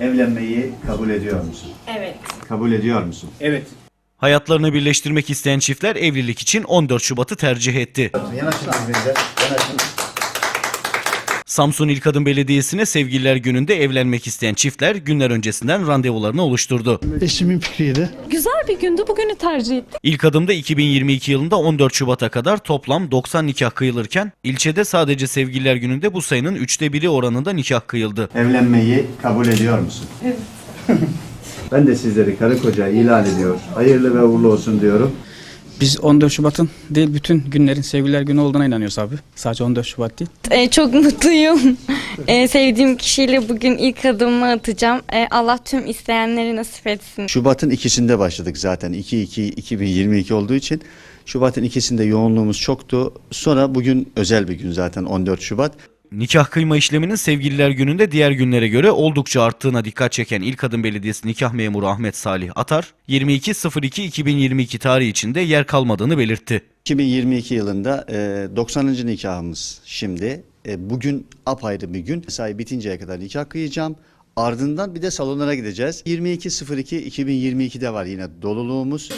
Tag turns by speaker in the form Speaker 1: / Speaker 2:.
Speaker 1: Evlenmeyi kabul ediyor musun?
Speaker 2: Evet.
Speaker 1: Kabul ediyor musun?
Speaker 3: Evet.
Speaker 4: Hayatlarını birleştirmek isteyen çiftler evlilik için 14 Şubat'ı tercih etti.
Speaker 1: Yanaşın birbirinize. Yanaşın.
Speaker 4: Samsun İl Kadın Belediyesi'ne Sevgililer Günü'nde evlenmek isteyen çiftler günler öncesinden randevularını oluşturdu.
Speaker 5: Eşimin fikriydi.
Speaker 2: Güzel bir gündü. Bugünü tercih ettik.
Speaker 4: İlk adımda 2022 yılında 14 Şubat'a kadar toplam 90 nikah kıyılırken ilçede sadece Sevgililer Günü'nde bu sayının üçte biri oranında nikah kıyıldı.
Speaker 1: Evlenmeyi kabul ediyor musun? Evet. ben de sizleri karı koca ilan ediyor. Hayırlı ve uğurlu olsun diyorum.
Speaker 3: Biz 14 Şubat'ın değil bütün günlerin sevgililer günü olduğuna inanıyoruz abi. Sadece 14 Şubat değil.
Speaker 6: Ee, çok mutluyum. Ee, sevdiğim kişiyle bugün ilk adımımı atacağım. Ee, Allah tüm isteyenleri nasip etsin.
Speaker 1: Şubat'ın ikisinde başladık zaten. 2-2-2022 olduğu için. Şubat'ın ikisinde yoğunluğumuz çoktu. Sonra bugün özel bir gün zaten 14 Şubat.
Speaker 4: Nikah kıyma işleminin Sevgililer Günü'nde diğer günlere göre oldukça arttığına dikkat çeken İl Kadın Belediyesi nikah memuru Ahmet Salih Atar, 22.02.2022 tarihi içinde yer kalmadığını belirtti.
Speaker 1: 2022 yılında e, 90. nikahımız şimdi. E, bugün apayrı bir gün. Mesai bitinceye kadar nikah kıyacağım. Ardından bir de salonlara gideceğiz. 22.02.2022'de var yine doluluğumuz.